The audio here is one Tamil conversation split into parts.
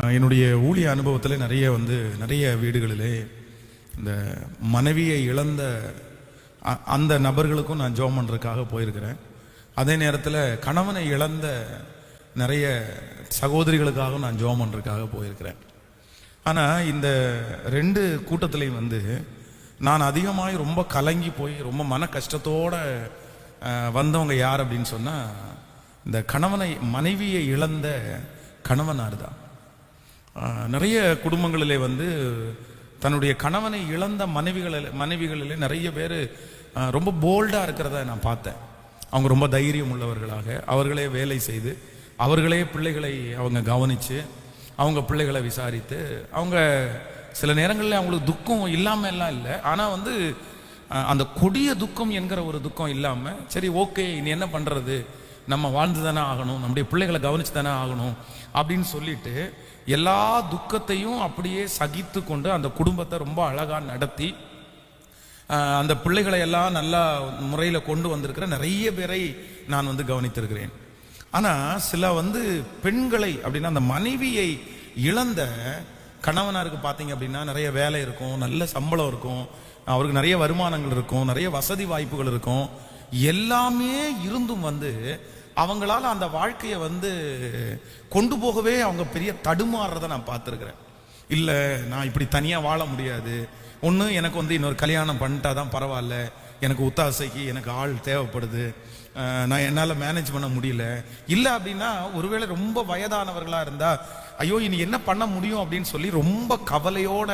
என்னுடைய ஊழிய அனுபவத்தில் நிறைய வந்து நிறைய வீடுகளிலே இந்த மனைவியை இழந்த அ- அந்த நபர்களுக்கும் நான் ஜோம் பண்ணுறதுக்காக போயிருக்கிறேன். அதே நேரத்தில் கணவனை இழந்த நிறைய சகோதரிகளுக்காகவும் நான் ஜோம் பண்ணுறதுக்காக போயிருக்கிறேன். ஆனால் இந்த ரெண்டு கூட்டத்திலையும் வந்து நான் அதிகமாக ரொம்ப கலங்கி போய் ரொம்ப மன கஷ்டத்தோடு வந்தவங்க யார் அப்படின்னு சொன்னால் இந்த கணவனை மனைவியை இழந்த கணவனார் தான். நிறைய குடும்பங்களிலே வந்து தன்னுடைய கணவனை இழந்த மனைவிகளில் மனைவிகளிலே நிறைய பேர் ரொம்ப போல்டாக இருக்கிறத நான் பார்த்தேன். அவங்க ரொம்ப தைரியம் உள்ளவர்களாக அவர்களே வேலை செய்து அவர்களே பிள்ளைகளை அவங்க கவனித்து அவங்க பிள்ளைகளை விசாரித்து அவங்க சில நேரங்களில் அவங்களுக்கு துக்கம் இல்லாமல் எல்லாம் இல்லை. ஆனால் வந்து அந்த கொடிய துக்கம் என்கிற ஒரு துக்கம் இல்லாமல் சரி ஓகே இனி என்ன பண்ணுறது நம்ம வாழ்ந்து தானே ஆகணும் நம்முடைய பிள்ளைகளை கவனிச்சு தானே ஆகணும் அப்படின்னு சொல்லிட்டு எல்லா துக்கத்தையும் அப்படியே சகித்து கொண்டு அந்த குடும்பத்தை ரொம்ப அழகாக நடத்தி அந்த பிள்ளைகளை எல்லாம் நல்ல முறையில் கொண்டு வந்திருக்கிற நிறைய பேரை நான் வந்து கவனித்திருக்கிறேன். ஆனால் சில வந்து பெண்களை அப்படின்னா அந்த மனைவியை இழந்த கணவனாருக்கு பார்த்தீங்க அப்படின்னா நிறைய வேலை இருக்கும் நல்ல சம்பளம் இருக்கும் அவருக்கு நிறைய வருமானங்கள் இருக்கும் நிறைய வசதி வாய்ப்புகள் இருக்கும். எல்லாமே இருந்தும் வந்து அவங்களால அந்த வாழ்க்கையை வந்து கொண்டு போகவே அவங்க பெரிய தடுமாறுறத நான் பார்த்துருக்குறேன். இல்லை நான் இப்படி தனியாக வாழ முடியாது. ஒன்று எனக்கு வந்து இன்னொரு கல்யாணம் பண்ணிட்டா தான் பரவாயில்ல. எனக்கு உத்தாசைக்கு எனக்கு ஆள் தேவைப்படுது. நான் என்னால் மேனேஜ் பண்ண முடியல. இல்லை அப்படின்னா ஒருவேளை ரொம்ப வயதானவர்களாக இருந்தால் ஐயோ இனி என்ன பண்ண முடியும் அப்படின்னு சொல்லி ரொம்ப கவலையோட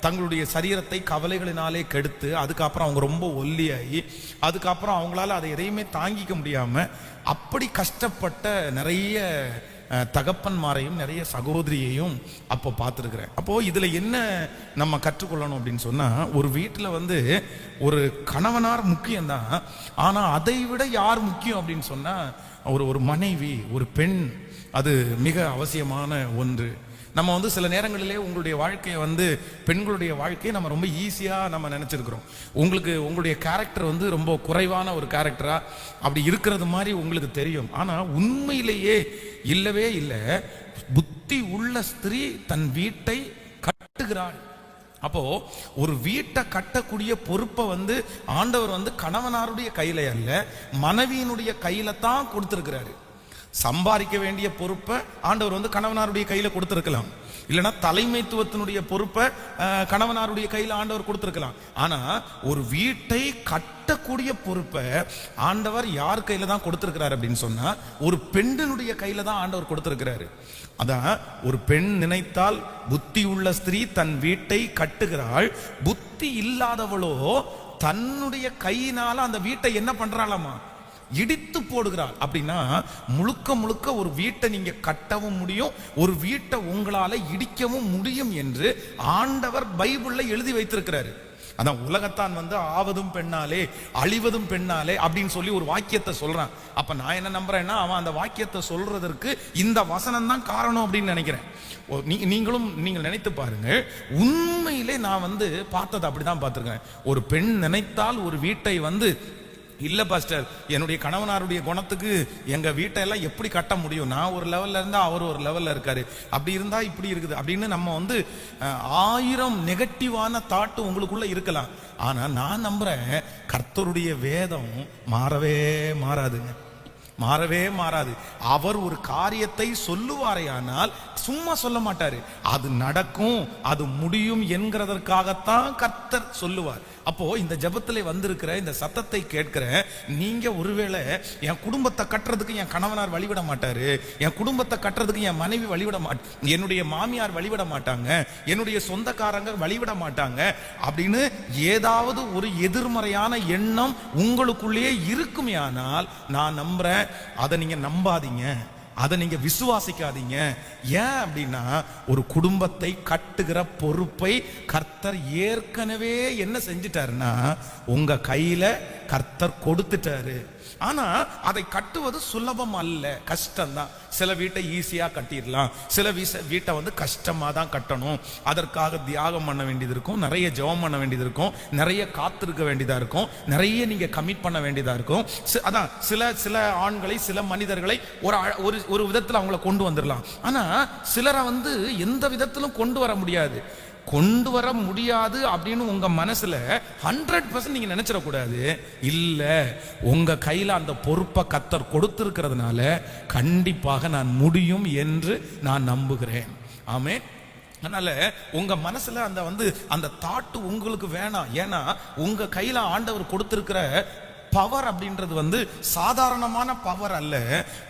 தங்களுடைய சரீரத்தை கவலைகளினாலே கெடுத்து அதுக்கப்புறம் அவங்க ரொம்ப ஒல்லியாகி அதுக்கப்புறம் அவங்களால அதை எதையுமே தாங்கிக்க முடியாமல் அப்படி கஷ்டப்பட்ட நிறைய தகப்பன்மாரையும் நிறைய சகோதரியையும் அப்போ பார்த்துருக்குறேன். அப்போது இதில் என்ன நம்ம கற்றுக்கொள்ளணும் அப்படின்னு சொன்னால் ஒரு வீட்டில் வந்து ஒரு கணவனார் முக்கியம்தான். ஆனால் அதை விட யார் முக்கியம் அப்படின்னு சொன்னால் ஒரு ஒரு மனைவி ஒரு பெண் அது மிக அவசியமான ஒன்று. நம்ம வந்து சில நேரங்களிலே உங்களுடைய வாழ்க்கையை வந்து பெண்களுடைய வாழ்க்கையை நம்ம ரொம்ப ஈஸியாக நம்ம நினச்சிருக்கிறோம். உங்களுக்கு உங்களுடைய கேரக்டர் வந்து ரொம்ப குறைவான ஒரு கேரக்டராக அப்படி இருக்கிறது மாதிரி உங்களுக்கு தெரியும். ஆனால் உண்மையிலேயே இல்லவே இல்லை. புத்தி உள்ள ஸ்திரீ தன் வீட்டை கட்டுகிறாள். அப்போ ஒரு வீட்டை கட்டக்கூடிய பொறுப்பை வந்து ஆண்டவர் வந்து கணவனாருடைய கையில அல்ல மனைவியினுடைய கையில தான் கொடுத்திருக்கிறாரு. சம்பாதிக்க வேண்டிய பொறுப்பை ஆண்டவர் வந்து கணவனாருடைய கையில் கொடுத்துருக்கலாம். இல்லைன்னா தலைமைத்துவத்தினுடைய பொறுப்பை கணவனாருடைய கையில் ஆண்டவர் கொடுத்துருக்கலாம். ஆனால் ஒரு வீட்டை கட்டக்கூடிய பொறுப்பை ஆண்டவர் யார் கையில் தான் கொடுத்துருக்கிறார் அப்படின்னு சொன்னால் ஒரு பெண்ணினுடைய கையில் தான் ஆண்டவர் கொடுத்துருக்கிறாரு. அதான் ஒரு பெண் நினைத்தால் புத்தி உள்ள ஸ்திரீ தன் வீட்டை கட்டுகிறாள். புத்தி இல்லாதவளோ தன்னுடைய கையினால அந்த வீட்டை என்ன பண்றாளாமா? இடித்து போடுகிறாள் அப்படின்னா முழுக்க முழுக்க ஒரு வீட்டை நீங்க கட்டவும் முடியும் ஒரு வீட்டை உங்களால இடிக்கவும் முடியும் என்று ஆண்டவர் பைபிள்ல எழுதி வைத்திருக்கிறாரு. அதான் உலகத்தான் வந்து ஆவதும் பெண்ணாலே அழிவதும் பெண்ணாலே அப்படின்னு சொல்லி ஒரு வாக்கியத்தை சொல்றான். அப்ப நான் என்ன நம்புறேன்னா அவன் அந்த வாக்கியத்தை சொல்றதற்கு இந்த வசனம் தான் காரணம் அப்படின்னு நினைக்கிறேன். ஓ, நீ- நீங்களும் நீங்கள் நினைத்து பாருங்க உண்மையிலே நான் வந்து பார்த்தது அப்படிதான் பார்த்துருக்கேன். ஒரு பெண் நினைத்தால் ஒரு வீட்டை வந்து இல்ல பாஸ்டர். என்னுடைய கணவனாருடைய குணத்துக்கு எங்க வீட்டை எல்லாம் எப்படி கட்ட முடியும்? நான் ஒரு லெவல்ல இருந்தா அவர் ஒரு லெவல்ல இருக்காரு. அப்படி இருந்தா இப்படி இருக்குது. அப்படின்னு நம்ம வந்து ஆயிரம் நெகட்டிவான தாட்டு உங்களுக்குள்ள இருக்கலாம். ஆனா நான் நம்புறேன் கர்த்தருடைய வேதம் மாறவே மாறாதுங்க. மாறவே மாறாது. அவர் ஒரு காரியத்தை சொல்லுவாரையானால் சும்மா சொல்ல மாட்டாரு. அது நடக்கும் அது முடியும் என்கிறதற்காகத்தான் கர்த்தர் சொல்லுவார். அப்போ இந்த ஜெபத்திலே வந்திருக்கிற இந்த சத்தத்தை கேட்கிற நீங்க ஒருவேளை என் குடும்பத்தை கட்டுறதுக்கு என் கணவனார் வழிவிட மாட்டாரு என் குடும்பத்தை கட்டுறதுக்கு என் மனைவி வழிவிட மாட் என்னுடைய மாமியார் வழிவிட மாட்டாங்க என்னுடைய சொந்தக்காரங்க வழிவிட மாட்டாங்க அப்படின்னு ஏதாவது ஒரு எதிர்மறையான எண்ணம் உங்களுக்குள்ளேயே இருக்குமே ஆனால் நான் நம்புறேன் அதை நீங்க நம்பாதீங்க. அதை நீங்க விசுவாசிக்காதீங்க. ஏன் அப்படின்னா ஒரு குடும்பத்தை கட்டுகிற பொறுப்பை கர்த்தர் ஏற்கனவே என்ன செஞ்சிட்டாருன்னா உங்க கையில கர்த்தர் கொடுத்துட்டாரு. ஆனா அதை கட்டுவது சுலபம் அல்ல. கஷ்டம்தான். சில வீட்டை ஈஸியா கட்டிடலாம். சில வீச வீட்டை வந்து கஷ்டமா தான் கட்டணும். அதற்காக தியாகம் பண்ண வேண்டியது இருக்கும். நிறைய ஜெபம் பண்ண வேண்டியது இருக்கும். நிறைய காத்திருக்க வேண்டியதா இருக்கும். நிறைய நீங்க கமிட் பண்ண வேண்டியதா இருக்கும். அதான் சில சில ஆண்களை சில மனிதர்களை ஒரு அழ- ஒரு ஒரு விதத்துல அவங்கள கொண்டு வந்துடலாம். ஆனா சிலரை வந்து எந்த விதத்திலும் கொண்டு வர முடியாது. கொண்டு வர முடியாது அப்படின்னு உங்கள் மனசில் ஹண்ட்ரட் பர்சன்ட் நீங்கள் நினச்சிடக்கூடாது. இல்லை உங்கள் கையில் அந்த பொறுப்பை கத்தர் கொடுத்துருக்கிறதுனால கண்டிப்பாக நான் முடியும் என்று நான் நம்புகிறேன். ஆமே அதனால் உங்கள் மனசில் அந்த வந்து அந்த தாட்டு உங்களுக்கு வேணாம். ஏன்னா உங்கள் கையில் ஆண்டவர் கொடுத்துருக்கிற பவர் அப்படின்றது வந்து சாதாரணமான பவர் அல்ல.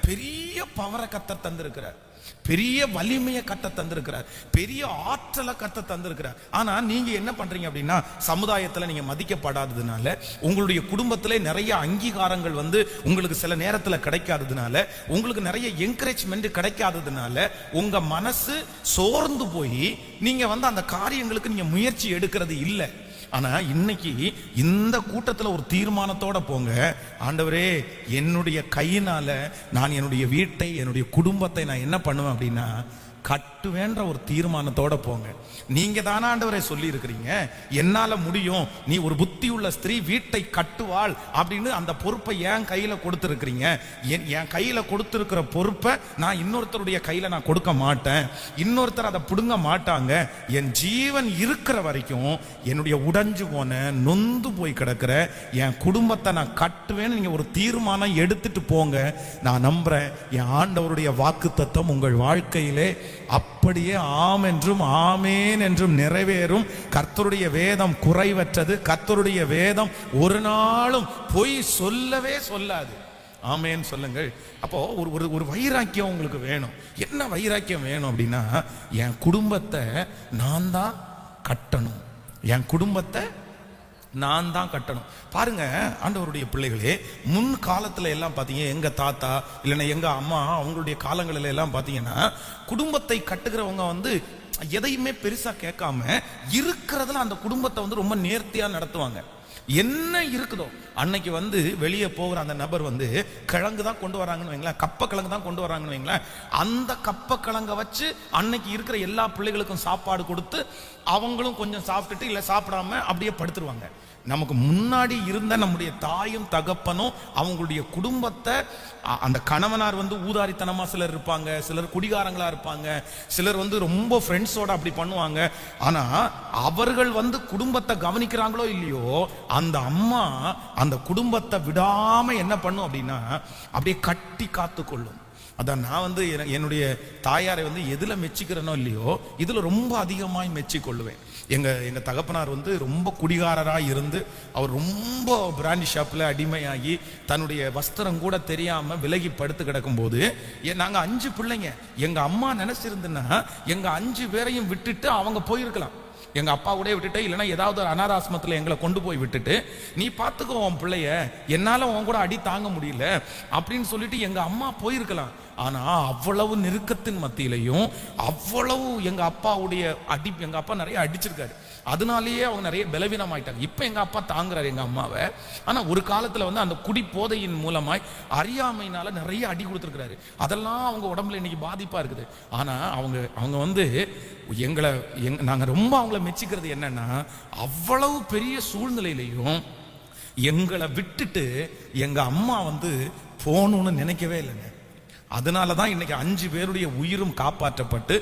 பெரிய பவரை கத்தர் தந்திருக்கிறார். பெரிய வலிமையை கட்ட தந்திருக்கிறார். பெரிய ஆற்றலை கத்த தந்திருக்கிறார். ஆனா நீங்கள் என்ன பண்றீங்க அப்படின்னா சமுதாயத்தில் நீங்கள் மதிக்கப்படாததுனால உங்களுடைய குடும்பத்தில் நிறைய அங்கீகாரங்கள் வந்து உங்களுக்கு சில நேரத்தில் கிடைக்காததுனால உங்களுக்கு நிறைய என்கரேஜ்மெண்ட் கிடைக்காததுனால உங்கள் மனசு சோர்ந்து போய் நீங்கள் வந்து அந்த காரியங்களுக்கு நீங்க முயற்சி எடுக்கிறது இல்லை. ஆனால் இன்னைக்கு இந்த கூட்டத்தில் ஒரு தீர்மானத்தோட போங்க. ஆண்டவரே என்னுடைய கையினால் நான் என்னுடைய வீட்டை என்னுடைய குடும்பத்தை நான் என்ன பண்ணுவேன் அப்படின்னா கட் கட்டுவேன்ற ஒரு தீர்மானத்தோட போங்க. நீங்க தானே ஆண்டவரை சொல்லி இருக்கிறீங்க என்னால முடியும். நீ ஒரு புத்தி உள்ள ஸ்திரீ வீட்டை கட்டுவாள் அப்படின்னு அந்த பொறுப்பை என் கையில கொடுத்துருக்கிறீங்க. என் என் கையில கொடுத்துருக்கிற பொறுப்பை நான் இன்னொருத்தருடைய கையில நான் கொடுக்க மாட்டேன். இன்னொருத்தர் அதை பிடுங்க மாட்டாங்க. என் ஜீவன் இருக்கிற வரைக்கும் என்னுடைய உடைஞ்சு போன நொந்து போய் கிடக்கிற என் குடும்பத்தை நான் கட்டுவேன்னு நீங்க ஒரு தீர்மானம் எடுத்துட்டு போங்க. நான் நம்புறேன் என் ஆண்டவருடைய வாக்கு தத்துவம் உங்கள் வாழ்க்கையிலே அப் அப்படியே ஆம் என்றும் ஆமேன் என்றும் நிறைவேறும். கர்த்தருடைய வேதம் குறைவற்றது. கர்த்தருடைய வேதம் ஒரு நாளும் பொய் சொல்லவே சொல்லாது. ஆமேன்னு சொல்லுங்கள். அப்போ ஒரு ஒரு ஒரு வைராக்கியம் உங்களுக்கு வேணும். என்ன வைராக்கியம் வேணும் அப்படின்னா என் குடும்பத்தை நான் தான் கட்டணும். என் குடும்பத்தை நான் தான் கட்டணும். பாருங்க ஆண்டவருடைய பிள்ளைகளே முன் காலத்துல எல்லாம் பார்த்தீங்க எங்க தாத்தா இல்லைன்னா எங்க அம்மா அவங்களுடைய காலங்களில எல்லாம் பாத்தீங்கன்னா குடும்பத்தை கட்டுகிறவங்க வந்து எதையுமே பெருசா கேட்காம இருக்கிறதுல அந்த குடும்பத்தை வந்து ரொம்ப நேர்த்தியா நடத்துவாங்க. என்ன இருக்குதோ? அன்னைக்கு வந்து வெளியே போகிற அந்த நபர் வந்து கிழங்கு தான் கொண்டு வராங்கன்னு வைங்களேன். கப்ப கிழங்கு தான் கொண்டு வராங்கன்னு வைங்களேன். அந்த கப்ப கிழங்கை வச்சு அன்னைக்கு இருக்கிற எல்லா பிள்ளைகளுக்கும் சாப்பாடு கொடுத்து அவங்களும் கொஞ்சம் சாப்பிட்டுட்டு இல்லை சாப்பிடாம அப்படியே படுத்துருவாங்க. நமக்கு முன்னாடி இருந்த நம்முடைய தாயும் தகப்பனும் அவங்களுடைய குடும்பத்தை அந்த கணவனார் வந்து ஊதாரித்தனமா சிலர் இருப்பாங்க சிலர் குடிகாரங்களா இருப்பாங்க சிலர் வந்து ரொம்ப ஃப்ரெண்ட்ஸோட அப்படி பண்ணுவாங்க. ஆனா அவர்கள் வந்து குடும்பத்தை கவனிக்கிறாங்களோ இல்லையோ அந்த அம்மா அந்த குடும்பத்தை விடாம என்ன பண்ணும் அப்படின்னா அப்படியே கட்டி காத்து கொள்ளும். அதான் நான் வந்து என்னுடைய தாயாரை வந்து எதில் மெச்சிக்கிறேனோ இல்லையோ இதில் ரொம்ப அதிகமாக மெச்சிக்கொள்ளுவேன். எங்கள் எங்கள் தகப்பனார் வந்து ரொம்ப குடிகாரராக இருந்து அவர் ரொம்ப பிராண்டி ஷாப்பில் அடிமையாகி தன்னுடைய வஸ்திரம் கூட தெரியாமல் விலகி படுத்து கிடக்கும்போது நாங்கள் அஞ்சு பிள்ளைங்க. எங்கள் அம்மா நினச்சிருந்துன்னா எங்கள் அஞ்சு பேரையும் விட்டுட்டு அவங்க போயிருக்கலாம். எங்க அப்பா கூட விட்டுட்டு இல்லைன்னா ஏதாவது ஒரு அனாதாசிரமத்துல எங்களை கொண்டு போய் விட்டுட்டு நீ பாத்துக்கோ உன் பிள்ளைய என்னால உன் கூட அடி தாங்க முடியல அப்படின்னு சொல்லிட்டு எங்க அம்மா போயிருக்கலாம். ஆனா அவ்வளவு நெருக்கத்தின் மத்தியிலையும் அவ்வளவு எங்க அப்பாவுடைய அடி எங்க அப்பா நிறைய அடிச்சிருக்காரு. அதனாலேயே அவங்க நிறைய பலவீனமாயிட்டாங்க. இப்போ எங்கள் அப்பா தாங்குறாரு எங்கள் அம்மாவை. ஆனால் ஒரு காலத்தில் வந்து அந்த குடி போதையின் மூலமாய் அறியாமையினால நிறைய அடி கொடுத்துருக்குறாரு. அதெல்லாம் அவங்க உடம்புல இன்னைக்கு பாதிப்பாக இருக்குது. ஆனால் அவங்க அவங்க வந்து எங்களை எங் நாங்கள் ரொம்ப அவங்கள மெச்சிக்கிறது என்னன்னா அவ்வளவு பெரிய சூழ்நிலையிலையும் எங்களை விட்டுட்டு எங்கள் அம்மா வந்து போகணும்னு நினைக்கவே இல்லைங்க. அதனால தான் இன்னைக்கு அஞ்சு பேருடைய உயிரும் காப்பாற்றப்பட்டு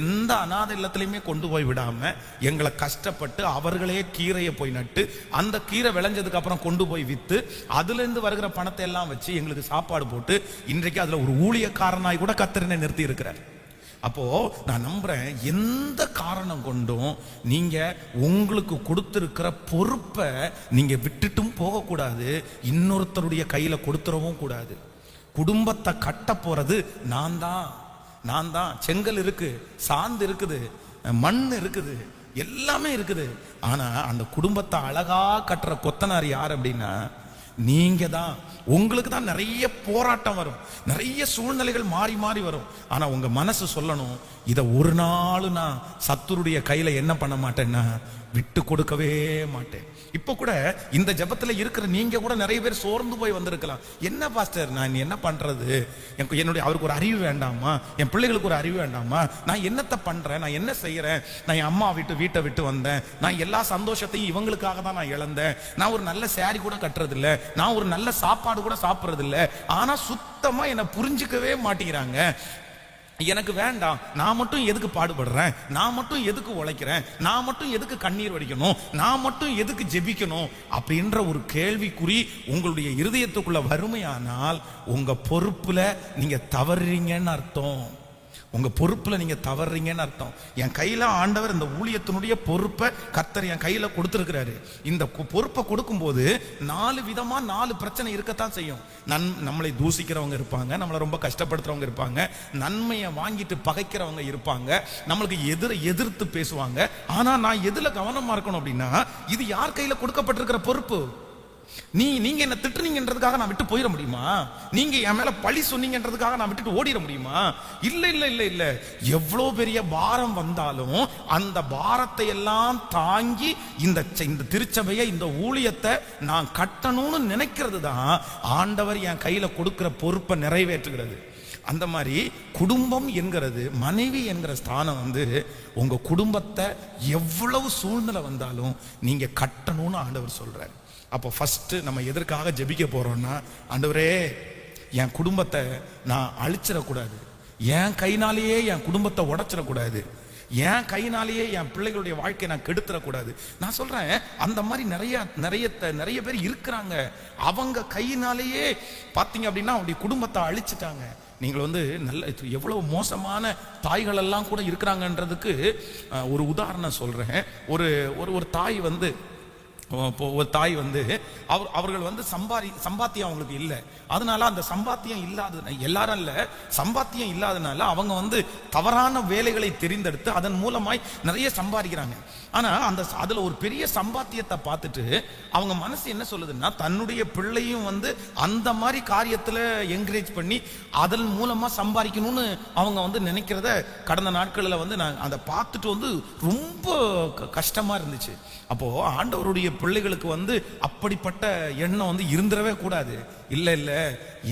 எந்த அநாத இல்லத்துலையுமே கொண்டு போய் விடாம எங்களை கஷ்டப்பட்டு அவர்களே கீரையை போய் நட்டு அந்த கீரை விளைஞ்சதுக்கு அப்புறம் கொண்டு போய் வித்து அதுலேருந்து வருகிற பணத்தை எல்லாம் வச்சு எங்களுக்கு சாப்பாடு போட்டு இன்றைக்கு அதில் ஒரு ஊழியக்காரனாய் கூட கத்திரனை நிறுத்தி இருக்கிறார். அப்போ நான் நம்புறேன் எந்த காரணம் கொண்டும் நீங்க உங்களுக்கு கொடுத்திருக்கிற பொறுப்பை நீங்க விட்டுட்டும் போகக்கூடாது இன்னொருத்தருடைய கையில கொடுத்துடவும் கூடாது. குடும்பத்தை கட்ட போறது நான் தான். நான் தான். செங்கல் இருக்கு சாந்து இருக்குது மண் இருக்குது எல்லாமே இருக்குது. ஆனா அந்த குடும்பத்தை அழகா கட்டுற கொத்தனார் யார் அப்படின்னா நீங்க தான். உங்களுக்கு தான் நிறைய போராட்டம் வரும். நிறைய சூழ்நிலைகள் மாறி மாறி வரும். ஆனா உங்க மனசு சொல்லணும் இதை ஒரு நாள் நான் சத்துருடைய கையில என்ன பண்ண மாட்டேன்னா விட்டு கொடுக்கவே மாட்டேன். இப்போ கூட இந்த ஜபத்தில் இருக்கிற நீங்கள் கூட நிறைய பேர் சோர்ந்து போய் வந்திருக்கலாம். என்ன பாஸ்டர் நான் என்ன பண்ணுறது எனக்கு என்னுடைய அவருக்கு ஒரு அறிவு வேண்டாமா? என் பிள்ளைகளுக்கு ஒரு அறிவு வேண்டாமா? நான் என்னத்தை பண்ணுறேன் நான் என்ன செய்கிறேன் நான் என் அம்மா விட்டு வீட்டை விட்டு வந்தேன். நான் எல்லா சந்தோஷத்தையும் இவங்களுக்காக தான் நான் இழந்தேன். நான் ஒரு நல்ல சேரீ கூட கட்டுறதில்ல. நான் ஒரு நல்ல சாப்பாடு கூட சாப்பிட்றதில்ல. ஆனால் சுத்தமாக என்னை புரிஞ்சுக்கவே மாட்டேங்கிறாங்க. எனக்கு வேண்டாம் நான் மட்டும் எதுக்கு பாடுபடுறேன்? நான் மட்டும் எதுக்கு உழைக்கிறேன்? நான் மட்டும் எதுக்கு கண்ணீர் வடிக்கணும்? நான் மட்டும் எதுக்கு ஜெபிக்கணும்? அப்படின்ற ஒரு கேள்விக்குறி உங்களுடைய இருதயத்துக்குள்ள வறுமையானால் உங்க பொறுப்புல நீங்க தவறுறீங்கன்னு அர்த்தம். உங்க பொறுப்புல நீங்க தவறுறீங்கன்னு அர்த்தம். என் கையில ஆண்டவர் இந்த ஊழியத்தினுடைய பொறுப்பை கர்த்தர் என் கையில கொடுத்துருக்கிறாரு. இந்த பொறுப்பை கொடுக்கும்போது நாலு விதமா நாலு பிரச்சனை இருக்கத்தான் செய்யும். நன் நம்மளை தூசிக்கிறவங்க இருப்பாங்க நம்மளை ரொம்ப கஷ்டப்படுத்துறவங்க இருப்பாங்க நன்மையை வாங்கிட்டு பகைக்கிறவங்க இருப்பாங்க நம்மளுக்கு எதிர எதிர்த்து பேசுவாங்க. ஆனா நான் எதுல கவனமா இருக்கணும் அப்படின்னா இது யார் கையில கொடுக்கப்பட்டிருக்கிற பொறுப்பு? நீ நீங்க என்ன திட்டுனீங்கன்றதுக்காக நான் விட்டு போயிட முடியுமா? நீங்க என் மேல பழி சொன்னீங்கன்றதுக்காக நான் விட்டுட்டு ஓடிட முடியுமா? இல்ல இல்ல இல்ல இல்ல. எவ்வளவு பெரிய பாரம் வந்தாலும் அந்த பாரத்தை எல்லாம் தாங்கி இந்த இந்த திருச்சபையை இந்த ஊழியத்தை நான் கட்டணும்னு நினைக்கிறது தான் ஆண்டவர் என் கையில கொடுக்கிற பொறுப்பை நிறைவேற்றுகிறது. அந்த மாதிரி குடும்பம் என்கிறது மனைவி என்கிற ஸ்தானம் வந்து உங்க குடும்பத்தை எவ்வளவு சூழ்நிலை வந்தாலும் நீங்க கட்டணும்னு ஆண்டவர் சொல்றாரு. அப்போ ஃபஸ்ட்டு நம்ம எதற்காக ஜெபிக்க போகிறோம்னா ஆண்டவரே என் குடும்பத்தை நான் அழிச்சிடக்கூடாது. என் கைனாலேயே என் குடும்பத்தை உடச்சிடக்கூடாது. என் கைனாலேயே என் பிள்ளைகளுடைய வாழ்க்கையை நான் கெடுத்துடக்கூடாது. நான் சொல்கிறேன் அந்த மாதிரி நிறைய நிறைய த- நிறைய பேர் இருக்கிறாங்க. அவங்க கையினாலேயே பார்த்தீங்க அப்படின்னா அவங்களுடைய குடும்பத்தை அழிச்சிட்டாங்க. நீங்கள் வந்து நல்ல எவ்வளோ எவ்வளவு மோசமான தாய்கள் எல்லாம் கூட இருக்கிறாங்கன்றதுக்கு ஒரு உதாரணம் சொல்கிறேன் ஒரு ஒரு ஒரு தாய் வந்து ஒரு தாய் வந்து அவர் அவர்கள் வந்து சம்பாதி சம்பாத்தியம் அவங்களுக்கு இல்லை. அதனால அந்த சம்பாத்தியம் இல்லாத எல்லாரும் இல்லை. சம்பாத்தியம் இல்லாதனால அவங்க வந்து தவறான வேலைகளை தெரிந்தெடுத்து அதன் மூலமாய் நிறைய சம்பாதிக்கிறாங்க. ஆனால் அந்த அதில் ஒரு பெரிய சம்பாத்தியத்தை பார்த்துட்டு அவங்க மனசு என்ன சொல்லுதுன்னா தன்னுடைய பிள்ளையும் வந்து அந்த மாதிரி காரியத்தில் என்கரேஜ் பண்ணி அதன் மூலமாக சம்பாதிக்கணும்னு அவங்க வந்து நினைக்கிறத கடந்த நாட்களில் வந்து நான் அதை பார்த்துட்டு வந்து ரொம்ப க- இருந்துச்சு. அப்போது ஆண்டவருடைய பிள்ளைகளுக்கு வந்து அப்படிப்பட்ட எண்ணம் வந்து இருந்துடவே கூடாது. இல்லை இல்லை.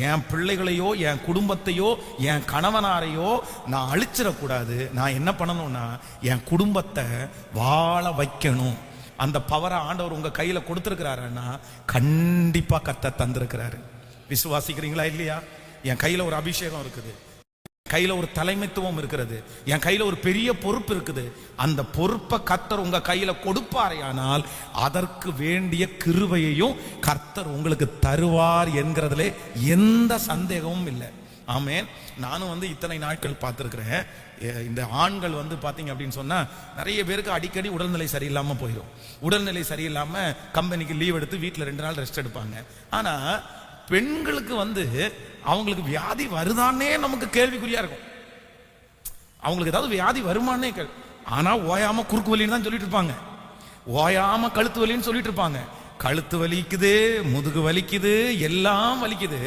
என் பிள்ளைகளையோ என் குடும்பத்தையோ என் கணவனாரையோ நான் அழிச்சிடக்கூடாது நான் என்ன பண்ணணும்னா என் குடும்பத்தை வாழ வைக்கணும். அந்த பவரை ஆண்டவர் உங்கள் கையில் கொடுத்துருக்கிறாருன்னா கண்டிப்பாக கத்த தந்திருக்கிறாரு. விசுவாசிக்கிறீங்களா இல்லையா? என் கையில் ஒரு அபிஷேகம் இருக்குது. கையில் ஒரு தலைமைத்துவம் இருக்கிறது. என் கையில் ஒரு பெரிய பொறுப்பு இருக்குது. அந்த பொறுப்பை கர்த்தர் உங்கள் கையில் கொடுப்பாரையானால் அதற்கு வேண்டிய கிருவையையும் கர்த்தர் உங்களுக்கு தருவார் என்கிறதுல எந்த சந்தேகமும் இல்லை. ஆமேன். நானும் வந்து இத்தனை நாட்கள் பார்த்துருக்குறேன். இந்த ஆண்கள் வந்து பார்த்தீங்க அப்படின்னு சொன்னால் நிறைய பேருக்கு அடிக்கடி உடல்நிலை சரியில்லாமல் போயிடும் உடல்நிலை சரியில்லாமல் கம்பெனிக்கு லீவ் எடுத்து வீட்டில் ரெண்டு நாள் ரெஸ்ட் எடுப்பாங்க. ஆனால் பெண்களுக்கு வந்து அவங்களுக்கு வியாதி வருதானே நமக்கு கேள்விக்குறியா இருக்கும். அவங்களுக்கு ஏதாவது வியாதி வருமானே கேள். ஆனா ஓயாம குறுக்கு வலின்னு தான் சொல்லிட்டு இருப்பாங்க. ஓயாம கழுத்து வலின்னு சொல்லிட்டு இருப்பாங்க. கழுத்து வலிக்குது முதுகு வலிக்குது எல்லாம் வலிக்குது.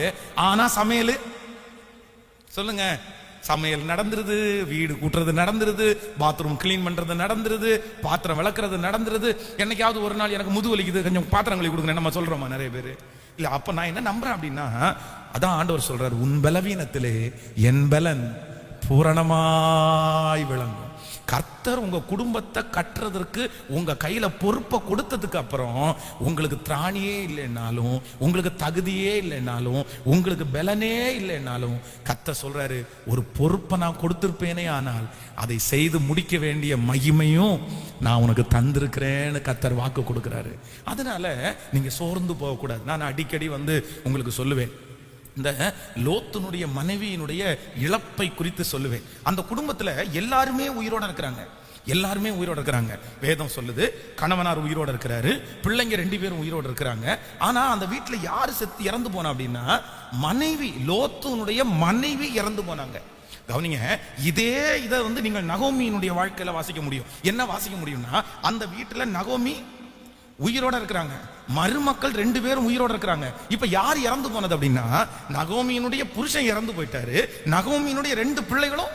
ஆனா சமையல்? சொல்லுங்க. சமையல் நடந்துருது வீடு கூட்டுறது நடந்துருது பாத்ரூம் கிளீன் பண்றது நடந்துருது பாத்திரம் விளக்குறது நடந்துருது. என்னைக்காவது ஒரு நாள் எனக்கு முது வலிக்குது கொஞ்சம் பாத்திரம் கழுவி கொடுங்க நம்ம சொல்றோமா நிறைய பேர்? இல்லை அப்போ நான் என்ன நம்புறேன் அப்படின்னா அதான் ஆண்டவர் சொல்றாரு உன் பலவீனத்திலே என் பலன் பூரணமாய் விளங்கும். கர்த்தர் உங்க குடும்பத்தை கட்டுறதற்கு உங்க கையில பொறுப்பை கொடுத்ததுக்கு அப்புறம் உங்களுக்கு திராணியே இல்லைன்னாலும் உங்களுக்கு தகுதியே இல்லைன்னாலும் உங்களுக்கு பலனே இல்லைன்னாலும் கத்த சொல்றாரு ஒரு பொறுப்பை நான் கொடுத்திருப்பேனே ஆனால் அதை செய்து முடிக்க வேண்டிய மகிமையும் நான் உனக்கு தந்திருக்கிறேன்னு கர்த்தர் வாக்கு கொடுக்கிறாரு. அதனால நீங்க சோர்ந்து போகக்கூடாது. நான் அடிக்கடி வந்து உங்களுக்கு சொல்லுவேன் இந்த லோத்துனுடைய மனைவியினுடைய இழப்பை குறித்து சொல்லுவேன். அந்த குடும்பத்துல எல்லாருமே உயிரோட இருக்கிறாங்க. எல்லாருமே உயிரோட இருக்கிறாங்க. வேதம் சொல்லுது கணவனார் உயிரோட இருக்கிறாரு பிள்ளைங்க ரெண்டு பேரும் உயிரோட இருக்கிறாங்க. ஆனா அந்த வீட்டுல யாரு செத்து இறந்து போனா அப்படின்னா மனைவி லோத்துனுடைய மனைவி இறந்து போனாங்க. கவனிங்க இதே இதை வந்து நீங்கள் நகோமியினுடைய வாழ்க்கையில வாசிக்க முடியும். என்ன வாசிக்க முடியும்னா அந்த வீட்டுல நகோமி உயிரோட இருக்கிறாங்க. மருமக்கள் ரெண்டு பேரும் உயிரோட இருக்கிறாங்க. இப்ப யார் இறந்து போனது அப்படின்னா நகோமியினுடைய புருஷன் இறந்து போயிட்டாரு. நகோமியினுடைய ரெண்டு பிள்ளைகளும்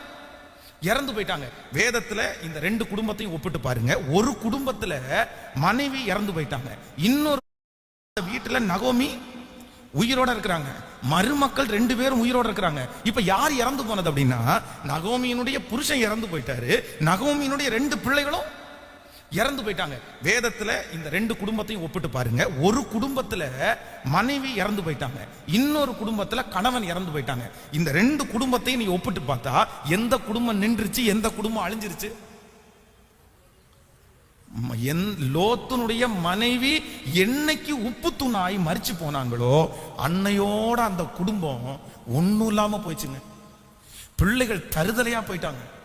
இறந்து போயிட்டாங்க. வேதத்துல இந்த ரெண்டு குடும்பத்தையும் ஒப்பிட்டு பாருங்க. ஒரு குடும்பத்துல மனைவி இறந்து போயிட்டாங்க. இன்னொரு வீட்டுல நகோமி உயிரோட இருக்கிறாங்க. மருமக்கள் ரெண்டு பேரும் உயிரோட இருக்கிறாங்க. இப்ப யார் இறந்து போனது அப்படின்னா நகோமியினுடைய புருஷன் இறந்து போயிட்டாரு. நகோமியினுடைய ரெண்டு பிள்ளைகளும் இறந்து போயிட்டாங்க. வேதத்துல இந்த ரெண்டு குடும்பத்தையும் ஒப்பிட்டு பாருங்க. ஒரு குடும்பத்துல மனைவி இறந்து போயிட்டாங்க. இன்னொரு குடும்பத்துல கணவன் இறந்து போயிட்டாங்க. இந்த ரெண்டு குடும்பத்தையும் நீ ஒப்பிட்டு பார்த்தா எந்த குடும்பம் நின்றுச்சு எந்த குடும்பம் அழிஞ்சிருச்சு? என்- லோத்துனுடைய மனைவி என்னைக்கு உப்பு தூணாய் மறிச்சு போனாங்களோ அன்னையோட அந்த குடும்பம் ஒன்றும் இல்லாம போயிடுச்சுங்க. பிள்ளைகள் தருதலையா போயிட்டாங்க.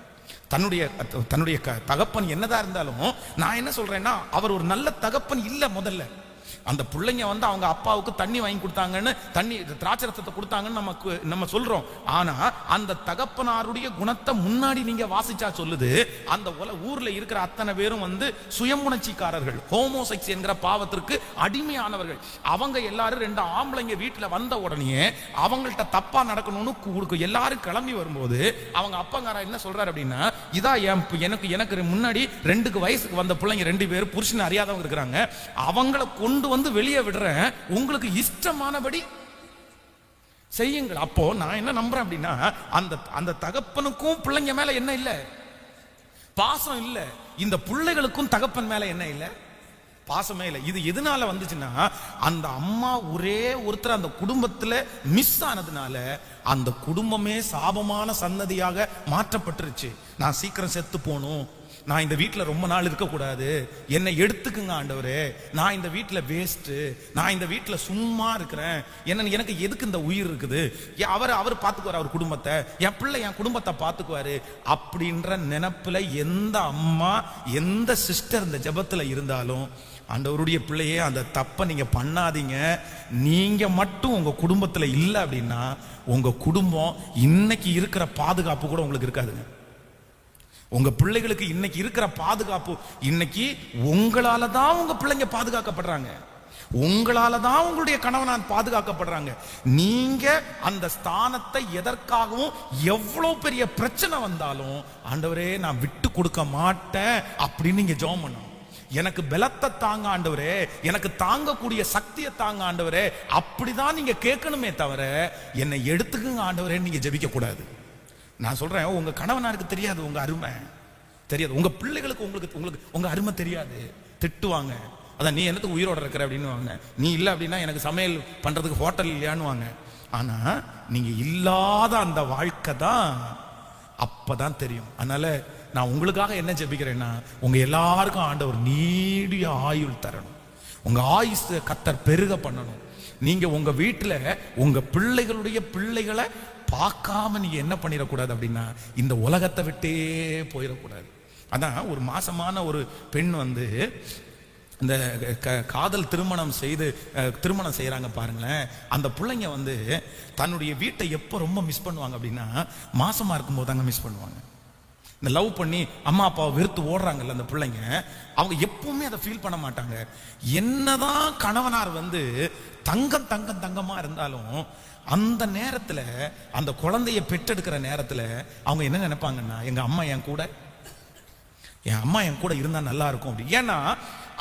தன்னுடைய தன்னுடைய க- தகப்பன் என்னதான் இருந்தாலும் நான் என்ன சொல்றேன்னா அவர் ஒரு நல்ல தகப்பன் இல்லை முதல்ல. அந்த பிள்ளைங்க வந்து அவங்க அப்பாவுக்கு தண்ணி வாங்கி கொடுத்தாங்கன்னு தண்ணி திராட்சை ரசத்தை கொடுத்தாங்கன்னு நமக்கு நம்ம சொல்றோம். ஆனா அந்த தகப்பனாருடைய குணத்தை முன்னாடி நீங்க வாசிச்சா சொல்லுது அந்த உல ஊர்ல இருக்கிற அத்தனை பேரும் வந்து சுயமுணர்ச்சிக்காரர்கள். ஹோமோசெக்ஸ் என்கிற பாவத்திற்கு அடிமையானவர்கள். அவங்க எல்லாரும் ரெண்டு ஆம்பளைங்க வீட்டுல வந்த உடனே அவங்கள்ட்ட தப்பா நடக்கணும்னு கு- எல்லாரும் கிளம்பி வரும்போது அவங்க அப்பங்காரா என்ன சொல்றாரு அப்படின்னா இதா என் எனக்கு எனக்கு முன்னாடி ரெண்டுக்கு வயசுக்கு வந்த பிள்ளைங்க ரெண்டு பேரும் புருஷன் அறியாதவங்க இருக்கிறாங்க. அவங்கள கொண்டு வந்து வெளியே விடுறேன். உங்களுக்கு இஷ்டமானபடி செய்யுங்கள். அப்போ நான் என்ன நம்புறேன் அப்படின்னா அந்த அந்த தகப்பனுக்கும் பிள்ளைங்க மேல என்ன இல்லை? பாசம் இல்லை. இந்த பிள்ளைகளுக்கும் தகப்பன் மேல என்ன இல்லை? பாசமே இல்லை. இது எதனால வந்துச்சுன்னா அந்த அம்மா ஒரே ஒருத்தர் அந்த குடும்பத்துல மிஸ் ஆனதுனால அந்த குடும்பமே சாபமான சன்னதியாக மாற்றப்பட்டுருச்சு. நான் சீக்கிரம் செத்து போகணும். நான் இந்த வீட்டில் ரொம்ப நாள் இருக்கக்கூடாது. என்னை எடுத்துக்குங்க ஆண்டவரே. நான் இந்த வீட்டில் வேஸ்ட்டு நான் இந்த வீட்டில் சும்மா இருக்கிறேன். என்ன எனக்கு எதுக்கு இந்த உயிர் இருக்குது? அவர் அவர் பார்த்துக்குவார் அவர் குடும்பத்தை. என் பிள்ளை என் குடும்பத்தை பார்த்துக்குவாரு அப்படின்ற நினப்பில் எந்த அம்மா எந்த சிஸ்டர் இந்த ஜபத்தில் இருந்தாலும் ஆண்டவருடைய பிள்ளையே அந்த தப்பை நீங்கள் பண்ணாதீங்க. நீங்கள் மட்டும் உங்கள் குடும்பத்தில் இல்லை அப்படின்னா உங்கள் குடும்பம் இன்னைக்கு இருக்கிற பாதுகாப்பு கூட உங்களுக்கு இருக்காதுங்க. உங்க பிள்ளைகளுக்கு இன்னைக்கு இருக்கிற பாதுகாப்பு இன்னைக்கு உங்களால தான் உங்க பிள்ளைங்க பாதுகாக்கப்படுறாங்க. உங்களால தான் உங்களுடைய கணவனான் பாதுகாக்கப்படுறாங்க. நீங்க அந்த ஸ்தானத்தை எதற்காகவும் எவ்வளவு பெரிய பிரச்சனை வந்தாலும் ஆண்டவரே நான் விட்டு கொடுக்க மாட்டேன் அப்படின்னு நீங்க ஜோம் பண்ணும் எனக்கு பலத்தை தாங்க ஆண்டவரே. எனக்கு தாங்கக்கூடிய சக்தியை தாங்க ஆண்டவரே. அப்படிதான் நீங்க கேட்கணுமே தவிர என்னை எடுத்துக்குங்க ஆண்டவரே நீங்க ஜபிக்க கூடாது. நான் சொல்றேன் உங்க கணவனாருக்கு தெரியாது உங்க அருமை. தெரியாது. உங்க பிள்ளைகளுக்கு உங்களுக்கு உங்களுக்கு உங்க அருமை தெரியாது. திட்டுவாங்க. அதான் நீ என்னத்துக்கு உயிரோட இருக்கிற? அப்படின்னு வாங்க நீ இல்லை அப்படின்னா எனக்கு சமையல் பண்றதுக்கு ஹோட்டல் இல்லையான்னு வாங்க ஆனா நீங்க இல்லாத அந்த வாழ்க்கை தான் அப்பதான் தெரியும். அதனால நான் உங்களுக்காக என்ன ஜெபிக்கிறேன்னா உங்க எல்லாருக்கும் ஆண்டவர் நீடிய ஆயுள் தரணும். உங்க ஆயுஸ் கத்தர் பெருக பண்ணணும். நீங்க உங்க வீட்டில் உங்க பிள்ளைகளுடைய பிள்ளைகளை பார்க்காம நீ என்ன பண்ணிடக்கூடாது அப்படின்னா இந்த உலகத்தை விட்டே போயிடக்கூடாது. அதான் ஒரு மாசமான ஒரு பெண் வந்து இந்த க- காதல் திருமணம் செய்து திருமணம் செய்கிறாங்க பாருங்களேன். அந்த பிள்ளைங்க வந்து தன்னுடைய வீட்டை எப்போ ரொம்ப மிஸ் பண்ணுவாங்க அப்படின்னா மாசமாக இருக்கும்போது தாங்க மிஸ் பண்ணுவாங்க. இந்த லவ் பண்ணி அம்மா அப்பாவை வெறுத்து ஓடுறாங்கல்ல அந்த பிள்ளைங்க அவங்க எப்பவுமே அதை ஃபீல் பண்ண மாட்டாங்க. என்னதான் கணவனார் வந்து தங்கம் தங்கம் தங்கமாக இருந்தாலும் அந்த நேரத்தில் அந்த குழந்தைய பெற்றெடுக்கிற நேரத்தில் அவங்க என்ன நினைப்பாங்கன்னா எங்கள் அம்மா என் கூட என் அம்மா என் கூட இருந்தால் நல்லா இருக்கும். அப்படி. ஏன்னா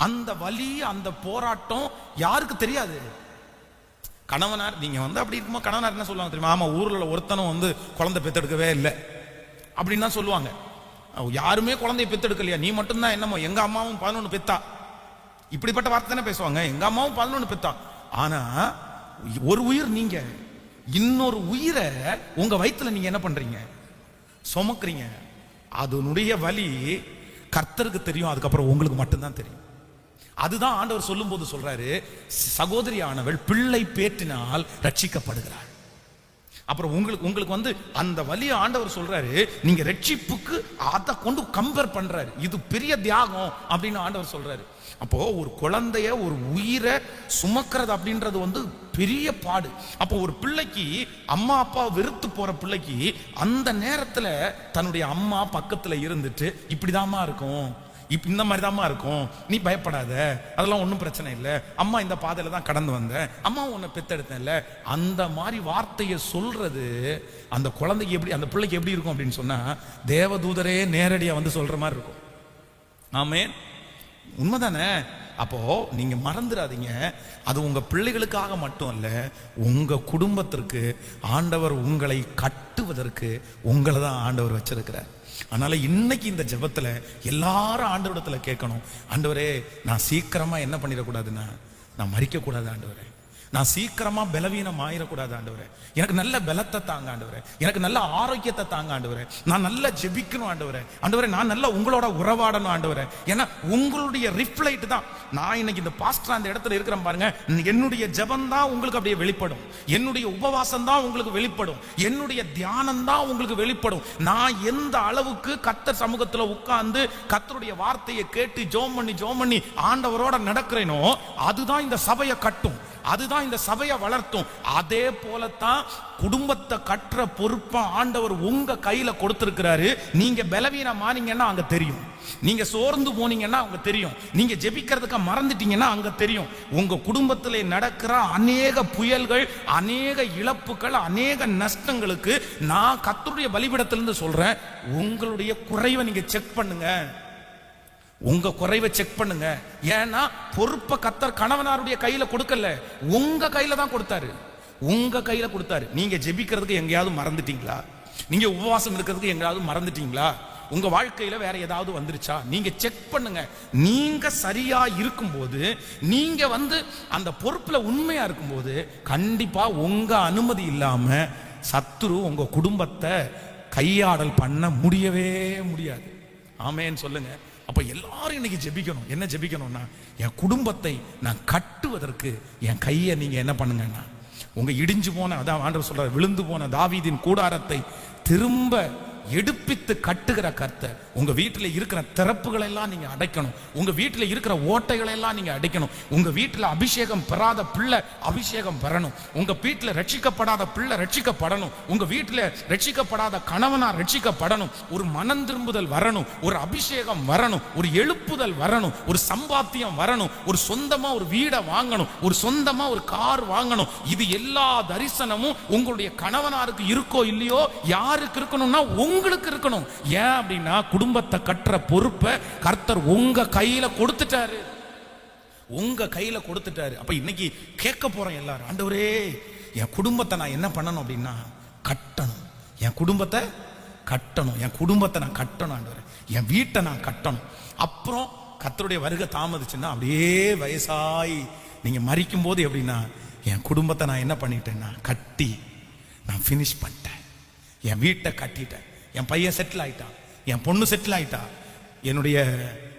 அந்த வலி அந்த போராட்டம் யாருக்கு தெரியாது? கணவனார் நீங்கள் வந்து அப்படி இருக்கும்போது கணவனார் என்ன சொல்லுவாங்க தெரியுமா? ஆமா ஊரில் ஒருத்தனும் வந்து குழந்தை பெத்தெடுக்கவே இல்லை. அப்படின்னு தான் சொல்லுவாங்க. யாருமே குழந்தைய பெத்தெடுக்கலையா நீ மட்டும்தான் என்னமோ எங்கள் அம்மாவும் பதினொன்று பெத்தா. இப்படிப்பட்ட வார்த்தை தானே பேசுவாங்க. எங்கள் அம்மாவும் பதினொன்று பெத்தா. ஆனால் ஒரு உயிர் நீங்கள் இன்னொரு உயிரை உங்க வயிற்றுல நீங்க என்ன பண்றீங்க? சுமக்குறீங்க. அதனுடைய வலி கர்த்தருக்கு தெரியும் அதுக்கப்புறம் உங்களுக்கு மட்டும்தான் தெரியும். அதுதான் ஆண்டவர் சொல்லும் போது சொல்றாரு சகோதரி ஆனவள் பிள்ளை பேற்றினால் ரட்சிக்கப்படுகிறாள். அப்புறம் உங்களுக்கு உங்களுக்கு வந்து அந்த வழியை ஆண்டவர் சொல்றாரு நீங்க ரட்சிப்புக்கு அதை கொண்டு கம்பேர் பண்றாரு. இது பெரிய தியாகம் அப்படின்னு ஆண்டவர் சொல்றாரு. அப்போ ஒரு குழந்தைய ஒரு உயிரை சுமக்கிறது அப்படின்றது வந்து பெரிய பாடு. அப்போ ஒரு பிள்ளைக்கு அம்மா அப்பா வெறுத்து போற பிள்ளைக்கு அந்த நேரத்துல தன்னுடைய அம்மா பக்கத்துல இருந்துட்டு இப்படிதாம்மா இருக்கும்? இப்போ இந்த மாதிரி தாம்மா இருக்கும். நீ பயப்படாத. அதெல்லாம் ஒன்றும் பிரச்சனை இல்லை. அம்மா இந்த பாதையில் தான் கடந்து வந்தேன். அம்மா உன்னை பெத்தெடுத்தேன்ல. அந்த மாதிரி வார்த்தையை சொல்றது அந்த குழந்தைக்கு எப்படி அந்த பிள்ளைக்கு எப்படி இருக்கும் அப்படின்னு சொன்னால் தேவதூதரே நேரடியாக வந்து சொல்கிற மாதிரி இருக்கும். ஆமே உண்மைதானே? அப்போ நீங்க மறந்துடாதீங்க அது உங்க பிள்ளைகளுக்காக மட்டும் அல்ல உங்க குடும்பத்திற்கு ஆண்டவர் உங்களை கட்டுவதற்கு உங்களை தான் ஆண்டவர் வச்சிருக்கிறார். அதனால இன்னைக்கு இந்த ஜெபத்துல எல்லாரும் ஆண்டவரிடத்துல கேட்கணும். ஆண்டவரே நான் சீக்கிரமா என்ன பண்ணிடக்கூடாதுன்னா நான் மறிக்க கூடாது ஆண்டவரே. நான் சீக்கிரமா பலவீனம் ஆயிடக்கூடாது ஆண்டவரே. எனக்கு நல்ல பலத்தை தாங்க ஆண்டவரே. எனக்கு நல்ல ஆரோக்கியத்தை தாங்க ஆண்டவரே. நான் நல்லா ஜெபிக்கணும் ஆண்டவரே. ஆண்டவரே நான் நல்லா உங்களோட உறவாடணும் ஆண்டவரே. ஏன்னா உங்களுடைய ரிஃப்ளைட் தான். நான் இன்னைக்கு இந்த பாஸ்டர் அந்த இடத்துல இருக்கிறேன் பாருங்க. என்னுடைய ஜெபம் தான் உங்களுக்கு அப்படியே வெளிப்படும். என்னுடைய உபவாசம் தான் உங்களுக்கு வெளிப்படும். என்னுடைய தியானம் தான் உங்களுக்கு வெளிப்படும். நான் எந்த அளவுக்கு கத்தர் சமூகத்தில் உட்கார்ந்து கத்தருடைய வார்த்தையை கேட்டு ஜோம் பண்ணி ஜோம் பண்ணி ஆண்டவரோட நடக்கிறேனோ அதுதான் இந்த சபையை கட்டும். அதுதான் இந்த சபையை வளர்த்தும். அதே போலத்தான் குடும்பத்தை கட்டுற பொறுப்பை ஆண்டவர் உங்க கையில கொடுத்திருக்கிறாரு. நீங்க பலவீனமானீங்கன்னா அங்க தெரியும். நீங்க சோர்ந்து போனீங்கன்னா அங்க தெரியும். நீங்க ஜெபிக்கிறதுக்கு மறந்துட்டீங்கன்னா அங்க தெரியும். உங்க குடும்பத்தில் நடக்கிற அநேக புயல்கள் அநேக இழப்புகள் அநேக நஷ்டங்களுக்கு நான் கத்தருடைய பலிபிடத்திலிருந்து சொல்றேன். உங்களுடைய குறைவை நீங்க செக் பண்ணுங்க. உங்க குறைவை செக் பண்ணுங்க. ஏன்னா பொறுப்பை கத்தர் கணவனாருடைய கையில கொடுக்கல. உங்க கையில தான் கொடுத்தாரு. உங்க கையில கொடுத்தாரு. நீங்க ஜெபிக்கிறதுக்கு எங்கேயாவது மறந்துட்டீங்களா? நீங்க உபவாசம் இருக்கிறதுக்கு எங்கேயாவது மறந்துட்டீங்களா? உங்க வாழ்க்கையில வேற ஏதாவது வந்துருச்சா? நீங்க செக் பண்ணுங்க. நீங்க சரியா இருக்கும்போது நீங்க வந்து அந்த பொறுப்புல உண்மையா இருக்கும்போது கண்டிப்பா உங்க அனுமதி இல்லாம சத்துரு உங்க குடும்பத்தை கையாடல் பண்ண முடியவே முடியாது. ஆமேன்னு சொல்லுங்க. அப்போ எல்லாரும் இன்னைக்கு ஜெபிக்கணும். என்ன ஜெபிக்கணும்னா என் குடும்பத்தை நான் கட்டுவதற்கு என் கையை நீங்கள் என்ன பண்ணுங்கன்னா உங்கள் இடிஞ்சு போன அதான் ஆண்டவர் சொல்றார் விழுந்து போன தாவீதின் கூடாரத்தை திரும்ப எடுப்பித்து கட்டுகிற கர்த்தர். உங்க வீட்டில் இருக்கிற திறப்புகளை எல்லாம் நீங்க அடைக்கணும். உங்க வீட்டில் இருக்கிற ஓட்டைகளை எல்லாம் நீங்க அடைக்கணும். உங்க வீட்டுல அபிஷேகம் பெறாத பிள்ளை அபிஷேகம் பெறணும். உங்க வீட்டுல ரட்சிக்கப்படாத பிள்ளை ரட்சிக்கப்படணும். உங்க வீட்டில் ரட்சிக்கப்படாத கணவனா ரட்சிக்கப்படணும். ஒரு மனம் திரும்புதல் வரணும். ஒரு அபிஷேகம் வரணும். ஒரு எழுப்புதல் வரணும். ஒரு சம்பாத்தியம் வரணும். ஒரு சொந்தமா ஒரு வீடை வாங்கணும். ஒரு சொந்தமா ஒரு கார் வாங்கணும். இது எல்லா தரிசனமும் உங்களுடைய கணவனாருக்கு இருக்கோ இல்லையோ யாருக்கு இருக்கணும்னா உங்களுக்கு இருக்கணும். ஏன் அப்படின்னா குடும்பத்தை கட்டுற பொறுப்பை கர்த்தர் உங்க கையில கொடுத்துட்டாரு. உங்க கையில கொடுத்துட்டாரு. அப்ப இன்னைக்கு கேட்க போறோம் எல்லாரும் ஆண்டவரே என் குடும்பத்தை நான் என்ன பண்ணணும் அப்படின்னா கட்டணும். என் குடும்பத்தை கட்டணும். என் குடும்பத்தை நான் கட்டணும் ஆண்டவர். என் வீட்டை நான் கட்டணும். அப்புறம் கர்த்தருடைய வருகை தாமதிச்சுன்னா அப்படியே வயசாகி நீங்க மறிக்கும் போது எப்படின்னா என் குடும்பத்தை நான் என்ன பண்ணிட்டேன்னா கட்டி நான் ஃபினிஷ் பண்ணிட்டேன். என் வீட்டை கட்டிட்டேன். என் பையன் செட்டில் ஆயிட்டான். என் பொண்ணு செட்டில் ஆயிட்டா. என்னுடைய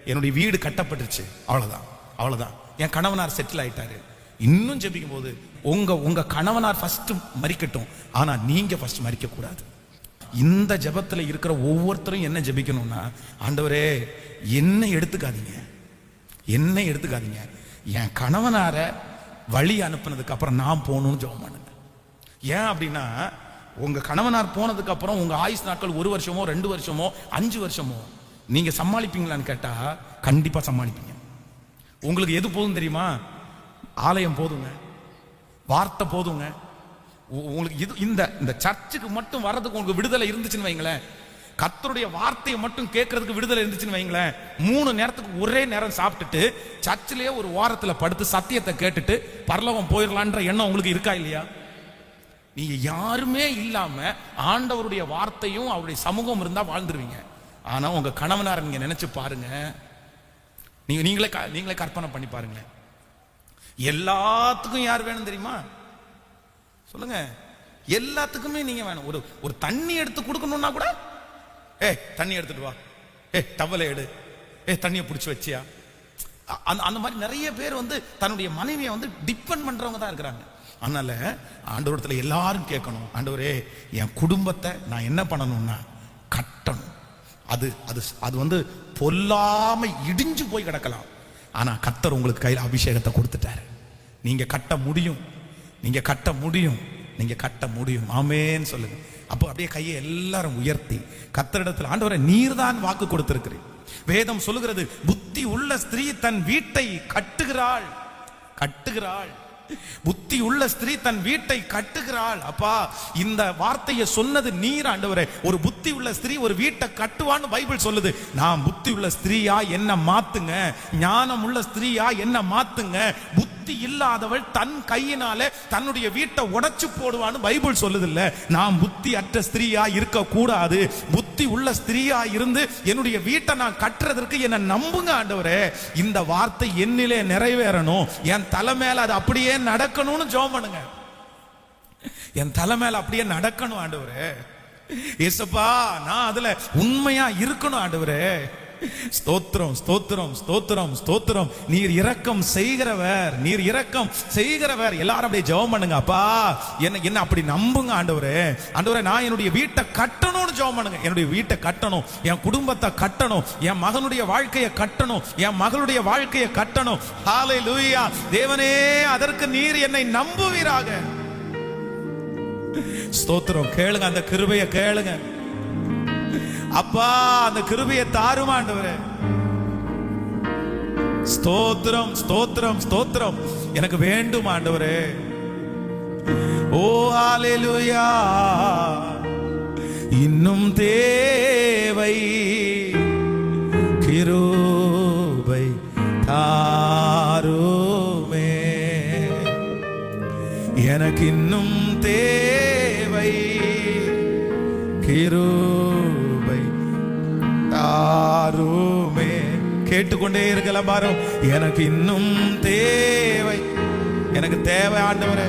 என்னுடைய வீடு கட்டப்பட்டுருச்சு. அவ்வளோதான் அவ்வளோதான் என் கணவனார் செட்டில் ஆயிட்டாரு. இன்னும் ஜெபிக்கும் போது உங்க உங்க கணவனார் ஃபர்ஸ்ட் மறிக்கட்டும். ஆனா நீங்க ஃபர்ஸ்ட் மறிக்க கூடாது இந்த ஜெபத்துல இருக்கிற ஒவ்வொருத்தரும் என்ன ஜபிக்கணும்னா ஆண்டவரே என்ன எடுத்துக்காதீங்க. என்ன எடுத்துக்காதீங்க. என் கணவனார வழி அனுப்புனதுக்கு அப்புறம் நான் போகணும்னு ஜெபம் பண்ணுங்க. ஏன் அப்படின்னா உங்க கணவனார் போனதுக்கு அப்புறம் உங்க ஆயுஸ் நாட்கள் ஒரு வருஷமோ ரெண்டு வருஷமோ அஞ்சு வருஷமோ நீங்க சமாளிப்பீங்களான்னு கேட்டா கண்டிப்பா சமாளிப்பீங்க. உங்களுக்கு எது போதும் தெரியுமா? ஆலயம் போதுங்க. வார்த்தை போதுங்க. உங்களுக்கு இது இந்த இந்த சர்ச்சுக்கு மட்டும் வர்றதுக்கு உங்களுக்கு விடுதலை இருந்துச்சுன்னு வைங்களேன். கத்தருடைய வார்த்தையை மட்டும் கேட்கறதுக்கு விடுதலை இருந்துச்சுன்னு வைங்களேன். மூணு நேரத்துக்கு ஒரே நேரம் சாப்பிட்டுட்டு சர்ச்சிலேயே ஒரு ஓரத்தில் படுத்து சத்தியத்தை கேட்டுட்டு பரலோகம் போயிடலான்ற எண்ணம் உங்களுக்கு இருக்கா இல்லையா? நீங்க யாருமே இல்லாம ஆண்டவருடைய வார்த்தையும் அவருடைய சமூகம் இருந்தா வாழ்ந்துருவீங்க. ஆனா உங்க கணவனார நீங்க நினைச்சு பாருங்க. நீங்க நீங்களே க- நீங்களே கற்பனை பண்ணி பாருங்க எல்லாத்துக்கும் யார் வேணும் தெரியுமா? சொல்லுங்க. எல்லாத்துக்குமே நீங்க வேணும். ஒரு ஒரு தண்ணி எடுத்து கொடுக்கணும்னா கூட ஏ தண்ணி எடுத்துட்டு வா. ஏ டவலை எடு. ஏ தண்ணியை பிடிச்சி வச்சியா? அந்த அந்த மாதிரி நிறைய பேர் வந்து தன்னுடைய மனைவியை வந்து டிபெண்ட் பண்றவங்க தான் இருக்கிறாங்க. அதனால ஆண்டவரத்தில் எல்லாரும் கேட்கணும் ஆண்டவரே என் குடும்பத்தை நான் என்ன பண்ணணும்னா கட்டணும். அது அது அது வந்து பொல்லாம இடிஞ்சு போய் கிடக்கலாம். ஆனால் கத்தர் உங்களுக்கு கையில் அபிஷேகத்தை கொடுத்துட்டாரு. நீங்கள் கட்ட முடியும். நீங்கள் கட்ட முடியும். நீங்கள் கட்ட முடியும். ஆமேன்னு சொல்லுங்க. அப்போ அப்படியே கையை எல்லாரும் உயர்த்தி கத்தரிடத்தில் ஆண்டவரை நீர் தான் வாக்கு கொடுத்திருக்கிறேன். வேதம் சொல்லுகிறது புத்தி உள்ள ஸ்திரீ தன் வீட்டை கட்டுகிறாள். கட்டுகிறாள். புத்தி உள்ள ஸ்திரீ தன் வீட்டை கட்டுகிறாள். அப்பா இந்த வார்த்தையை சொன்னது நீர் ஆண்டவரே. ஒரு புத்தி உள்ள ஸ்திரீ ஒரு வீட்டை கட்டுவான்னு பைபிள் சொல்லுது. நான் புத்தி உள்ள ஸ்திரீயா என்ன மாத்துங்க. ஞானம் உள்ள ஸ்திரீயா என்ன மாத்துங்க. புத்தி இல்லாதவள் தன் கையினால தன்னுடைய வீட்டை உடைச்சு போடுவான்னு பைபிள் சொல்லுது இல்ல நான் புத்தி அற்ற ஸ்திரீயா இருக்க கூடாது புத்தி உள்ள ஸ்திரீயா இருந்து என்னுடைய வீட்டை நான் கட்டுறதற்கு என்ன நம்புங்க ஆண்டவரே. இந்த வார்த்தை என்னிலே நிறைவேறணும். என் தலை மேல அது அப்படியே நடக்கணும்னு ஜோம் பண்ணுங்க. என் தலை மேல அப்படியே நடக்கணும் ஆண்டவரே. ஏசப்பா நான் அதுல உண்மையா இருக்கணும் ஆண்டவரே. ஸ்தோத்திரம் ஸ்தோத்திரம் ஸ்தோத்திரம் ஸ்தோத்திரம். நீர் இரக்கம் செய்கிறவர் நீர் இரக்கம் செய்கிறவர். எல்லாரும் அப்படியே ஜெபம் பண்ணுங்க. அப்பா என்ன என்ன அப்படி நம்புங்க ஆண்டவரே. ஆண்டவரே நான் என்னுடைய வீட்டை கட்டணும்னு ஜெபம் பண்ணுங்க. என்னுடைய வீட்டை கட்டணும் என் குடும்பத்தை கட்டணும் என் மகனுடைய வாழ்க்கையை கட்டணும் என் மகளுடைய வாழ்க்கையை கட்டணும். ஹாலை லூயா தேவனே அதற்கு நீர் என்னை நம்புவீராக. ஸ்தோத்திரம் கேளுங்க அந்த கிருபையை கேளுங்க. அப்பா அந்த கிருபையை தாருமாண்டவரே ஸ்தோத்திரம் ஸ்தோத்திரம் ஸ்தோத்திரம். எனக்கு வேண்டும் ஆண்டவரே. ஓ ஹalleluya. இன்னும் தேவை கிருபை தாருமே. எனக்கு இன்னும் கேட்டுக்கொண்டே இருக்கலாம் பாரும் எனக்கு இன்னும் தேவை. எனக்கு தேவை ஆண்டவரே.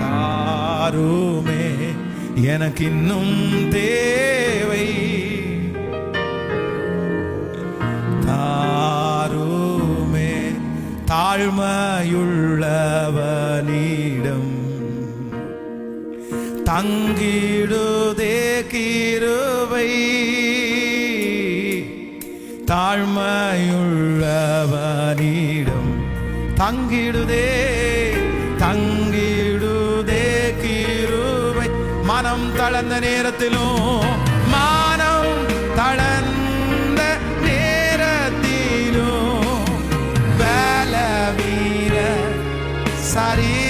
தாருமே எனக்கு இன்னும் தேவை. தாருமே தாழ்மையுள்ளவனிடம் தங்கிடுதே கிருவை. தாழ்மையுள்ளவனிடம் தங்கிடுதே தங்கிடுதே கிருபை. மனம் தளர்ந்த நேரத்திலும் மானம் தளர்ந்த நேரத்திலும் பலவீன சரீரத்திலும்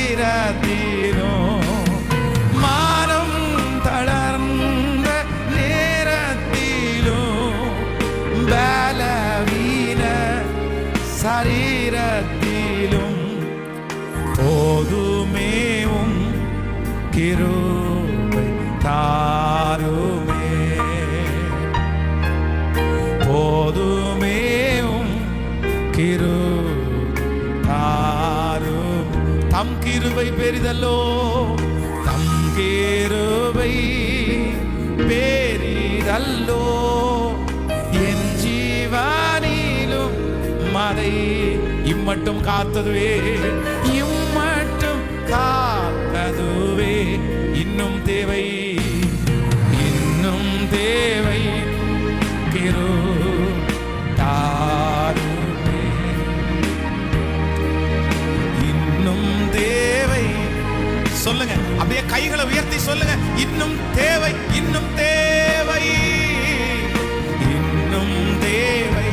கிருபை பெரிதல்லோ? தம் கிருபை பெரிதல்லோ? என் ஜீவானிலும் மதை இம்மட்டும் காத்ததுவே இம்மட்டும் காத்ததுவே. இன்னும் தேவை இன்னும் தேவை சொல்லுங்க. அப்படியே கைகளை உயர்த்தி சொல்லுங்க. இன்னும் தேவை இன்னும் தேவை. இன்னும் தேவை.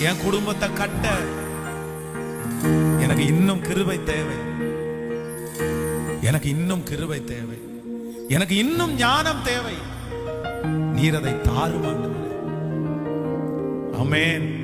என் குடும்பத்தை கட்ட எனக்கு இன்னும் கிருபை தேவை. எனக்கு இன்னும் கிருபை தேவை. எனக்கு இன்னும் ஞானம் தேவை. நீர் அதை தாருமாண்டவரே அமேன்